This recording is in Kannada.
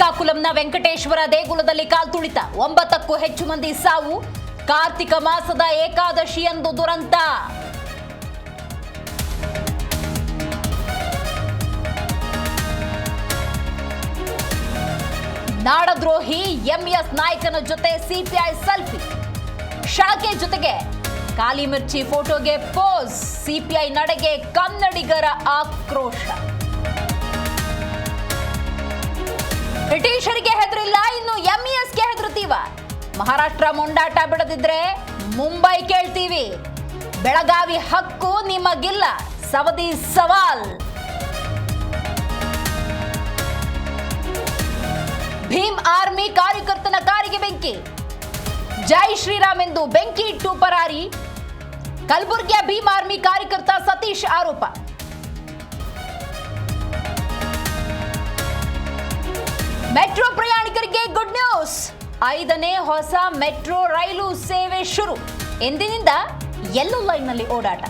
ಎರ್ನಾಕುಲಂನ ವೆಂಕಟೇಶ್ವರ ದೇಗುಲದಲ್ಲಿ ಕಾಲ್ತುಳಿತ ಒಂಬತ್ತಕ್ಕೂ ಹೆಚ್ಚು ಮಂದಿ ಸಾವು. ಕಾರ್ತಿಕ ಮಾಸದ ಏಕಾದಶಿಯಂದು ದುರಂತ. ನಾಡದ್ರೋಹಿ ಎಂಎಸ್ ನಾಯಕನ ಜೊತೆ ಸಿಪಿಐ ಸೆಲ್ಫಿ. ಶಾಖೆ ಜೊತೆಗೆ ಕಾಲಿ ಮಿರ್ಚಿ ಫೋಟೋಗೆ ಪೋಸ್. ಸಿಪಿಐ ನಡೆಗೆ ಕನ್ನಡಿಗರ ಆಕ್ರೋಶ. ಬ್ರಿಟಿಷರಿಗೆ ಹೆದರಿಲ್ಲ, ಇನ್ನು ಎಂಇಎಸ್ಗೆ ಹೆದರುತ್ತೀವ? ಮಹಾರಾಷ್ಟ್ರ ಮುಂಡಾಟ ಬಿಡದಿದ್ರೆ ಮುಂಬೈ ಕೇಳ್ತೀವಿ. ಬೆಳಗಾವಿ ಹಕ್ಕು ನಿಮಗಿಲ್ಲ, ಸವದಿ ಸವಾಲ್. ಭೀಮ್ ಆರ್ಮಿ ಕಾರ್ಯಕರ್ತನ ಕಾರಿಗೆ ಬೆಂಕಿ. ಜೈ ಶ್ರೀರಾಮ್ ಎಂದು ಬೆಂಕಿ ಇಟ್ಟು ಪರಾರಿ ಕಲಬುರಗಿಯ ಭೀಮ್ ಆರ್ಮಿ ಕಾರ್ಯಕರ್ತ ಸತೀಶ್ ಆರೋಪ. ಮೆಟ್ರೋ ಪ್ರಯಾಣಿಕರಿಗೆ ಗುಡ್ ನ್ಯೂಸ್. ಐದನೇ ಹೊಸ ಮೆಟ್ರೋ ರೈಲು ಸೇವೆ ಶುರು. ಎಂದಿನಿಂದ ಎಲ್ಲೋ ಲೈನ್ನಲ್ಲಿ ಓಡಾಟ.